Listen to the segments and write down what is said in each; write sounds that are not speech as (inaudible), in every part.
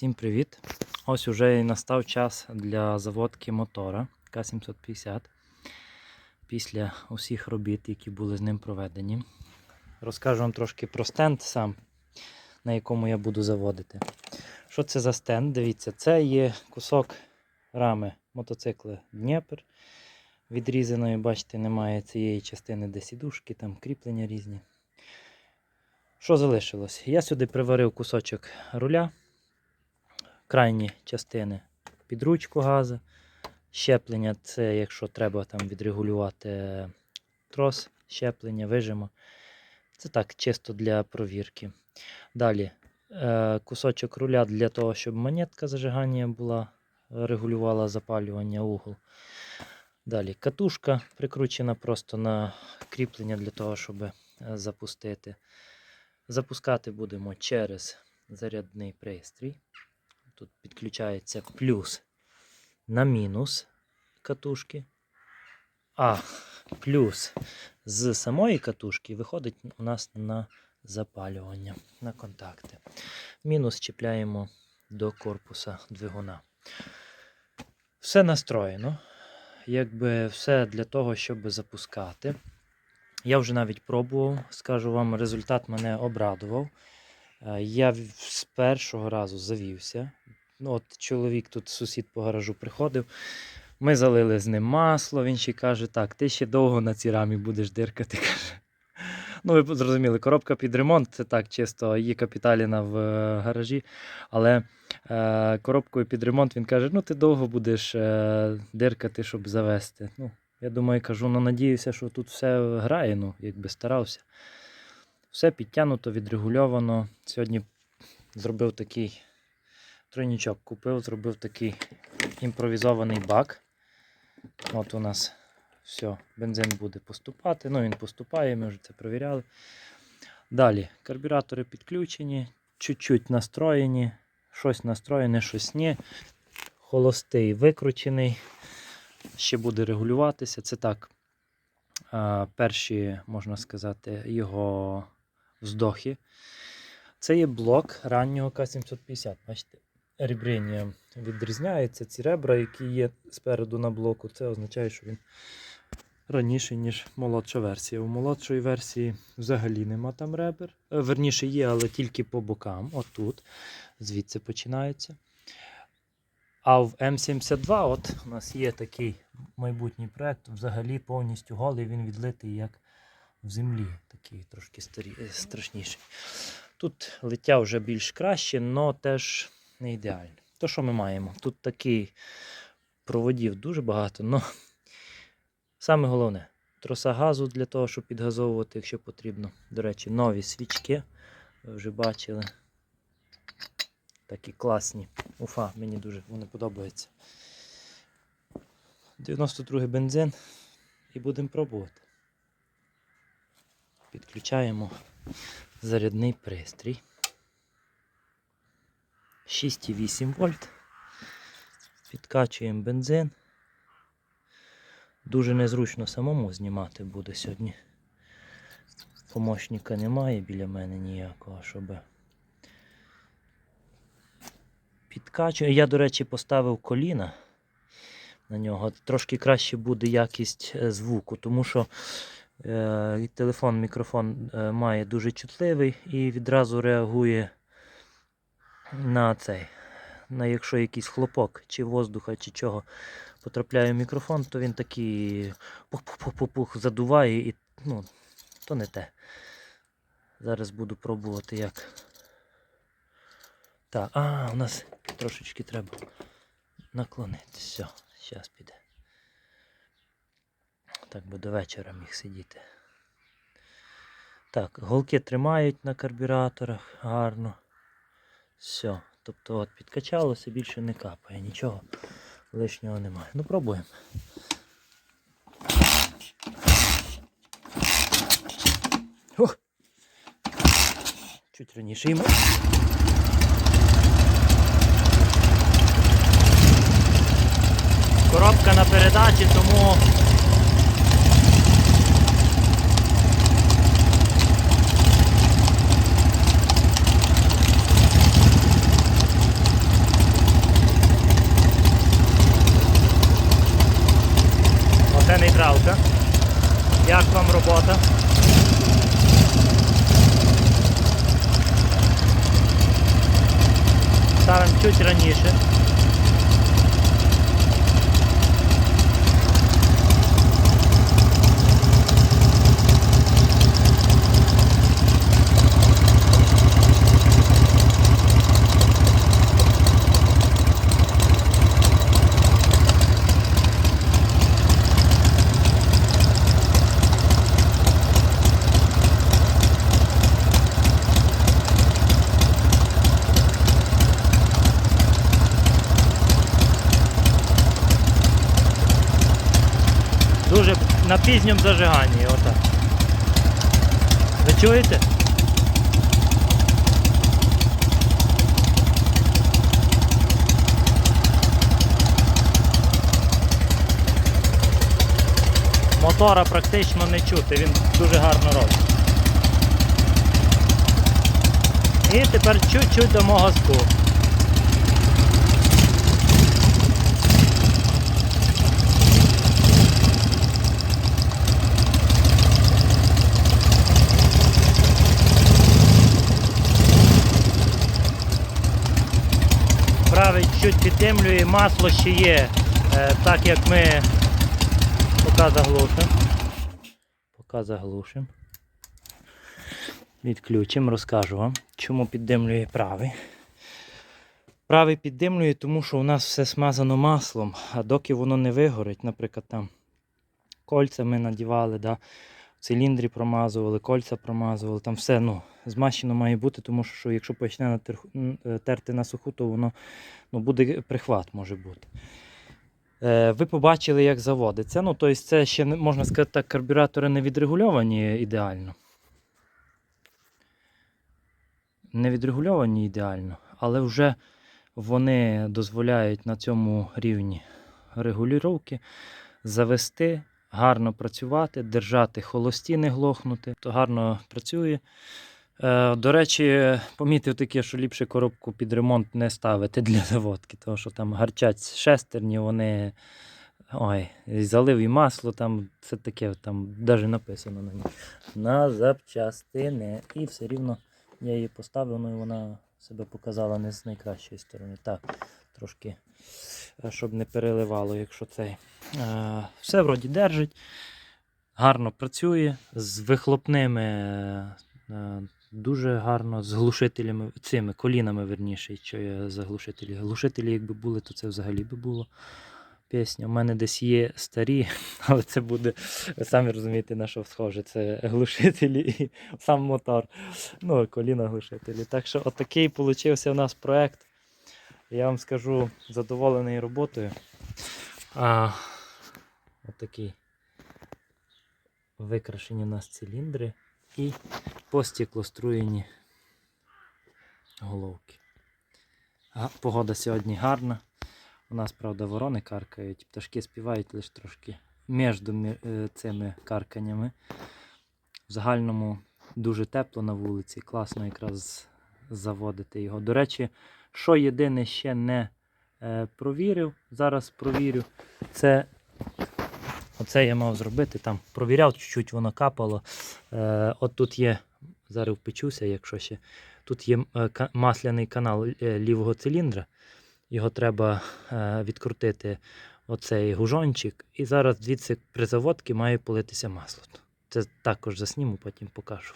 Всім привіт! Ось уже і настав час для заводки мотора К750 після усіх робіт, які були з ним проведені. Розкажу вам трошки про стенд сам, на якому я буду заводити. Що це за стенд? Дивіться, це є кусок рами мотоцикла Дніпр. Відрізаної, бачите, немає цієї частини, де сідушки, там кріплення різні. Що залишилось? Я сюди приварив кусочок руля крайні частини під ручку газу. Щеплення це якщо треба там відрегулювати трос, щеплення, вижимо. Це так, чисто для провірки. Далі е, кусочок руля для того, щоб монетка зажигання була, регулювала запалювання угол. Далі катушка прикручена просто на кріплення для того, щоб е, запустити. Запускати будемо через зарядний пристрій. Тут підключається плюс на мінус катушки. А плюс з самої катушки виходить у нас на запалювання, на контакти. Мінус чіпляємо до корпуса двигуна. Все настроєно. Якби все для того, щоб запускати. Я вже навіть пробував, скажу вам, результат мене обрадував. Е, Я з першого разу завівся. Ну, от чоловік тут сусід по гаражу приходив. Ми залили з ним масло. Він ще каже: так, ти ще довго на цій рамі будеш диркати. (laughs) каже. Ну, ви зрозуміли, коробка під ремонт це так, чисто її капіталіна в е, гаражі. Але е, коробкою під ремонт він каже: ну ти довго будеш е, диркати, щоб завести. Ну, я думаю, кажу, ну надіюся, що тут все грає, ну, якби старався. Все підтягнуто, відрегульовано. Сьогодні зробив такий тройнічок, купив, зробив такий імпровізований бак. От у нас все, бензин буде поступати. Ну, він поступає, ми вже це перевіряли. Далі карбюратори підключені, чуть-чуть настроєні, щось настроєне, щось ні. Холостий викручений. Ще буде регулюватися. Це так. Перші, можна сказати, його вздохи. Це є блок раннього К750. Бачите, ребрення відрізняється. Ці ребра, які є спереду на блоку, це означає, що він раніше, ніж молодша версія. У молодшої версії взагалі нема там ребер. Е, Верніше є, але тільки по бокам. Отут. Звідси починається. А в М72 от у нас є такий майбутній проект, взагалі повністю голий, він відлитий як в землі, такий трошки старі, е, страшніший. Тут лиття вже більш краще, але теж не ідеально. То, що ми маємо? Тут такий проводів дуже багато, але (laughs) саме головне троса газу для того, щоб підгазовувати, якщо потрібно. До речі, нові свічки. Ви вже бачили. Такі класні. Уфа, мені дуже вони подобаються. 92 бензин і будемо пробувати. Підключаємо зарядний пристрій. 6,8 вольт. Підкачуємо бензин. Дуже незручно самому знімати буде сьогодні. Помощника немає біля мене ніякого, щоб підкачую. Я, до речі, поставив коліна на нього. Трошки краще буде якість е, звуку, тому що е, телефон, мікрофон е, має дуже чутливий і відразу реагує на цей. На якщо якийсь хлопок, чи воздуха, чи чого потрапляє в мікрофон, то він такий пух-пух-пух-пух задуває і ну, то не те. Зараз буду пробувати як. Так, а, у нас трошечки треба наклонити. Все, зараз піде. Так би до вечора міг сидіти. Так, голки тримають на карбюраторах гарно. Все. Тобто от підкачалося, більше не капає, нічого лишнього немає. Ну пробуємо. Ох! Чуть раніше йому. Коробка на передачі, тому гралка. Як вам робота? Ставимо чуть раніше. На пізньому зажиганні, отак. Ви чуєте? Мотора практично не чути, він дуже гарно робить. І тепер чуть-чуть до газку. Правий підтемлює, масло ще є, е, так як ми поки заглушимо. Поки заглушимо. Відключимо, розкажу вам, чому піддимлює правий. Правий піддимлює, тому що у нас все смазано маслом, а доки воно не вигорить, наприклад, там кольця ми надівали, да, в циліндрі промазували, кольця промазували, там все ну, змащено має бути, тому що якщо почне е, терти на суху, то воно ну, буде прихват може бути. Е, ви побачили, як заводиться. Ну, тобто це ще можна сказати так, карбюратори не відрегульовані ідеально. Не відрегульовані ідеально, але вже вони дозволяють на цьому рівні регулювання завести, гарно працювати, держати холості, не глохнути. То гарно працює. Е, до речі, помітив таке, що ліпше коробку під ремонт не ставити (laughs) для заводки, тому що там гарчать шестерні, вони. Ой, і залив і масло, там це таке, там навіть написано на ній. На запчастини. І все рівно я її поставив, ну і вона себе показала не з найкращої сторони. Так, трошки, е, щоб не переливало, якщо цей. Е, Все вроді держить, гарно працює, з вихлопними дуже гарно, з глушителями, цими колінами, верніше, що я за глушителі. Глушителі, якби були, то це взагалі би було. Пісня. У мене десь є старі, (laughs) але це буде, ви самі розумієте, на що схоже. Це глушителі і сам мотор. Ну, коліна глушителі. Так що отакий получився у нас проект. Я вам скажу, задоволений роботою. А, отакий. Викрашені у нас циліндри і по стеклоструєні головки. Погода сьогодні гарна. У нас, правда, ворони каркають, пташки співають лише трошки між е, цими карканнями. В загальному дуже тепло на вулиці, класно якраз заводити його. До речі, що єдине ще не е, провірив, зараз провірю, це оце я мав зробити. Там провіряв, чуть-чуть воно капало. Е, от тут є, зараз впечуся, якщо ще. Тут є е, масляний канал е, лівого циліндра. Його треба е, відкрутити оцей гужончик. І зараз звідси при заводці має политися масло. Це також засніму, потім покажу.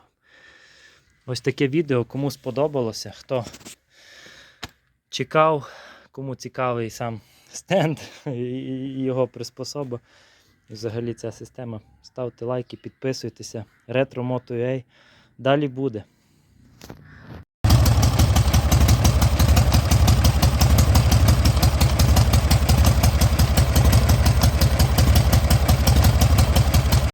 Ось таке відео. Кому сподобалося, хто чекав, кому цікавий сам стенд (laughs) і його приспособа. Взагалі ця система. Ставте лайки, підписуйтеся. Ретро Moto Далі буде.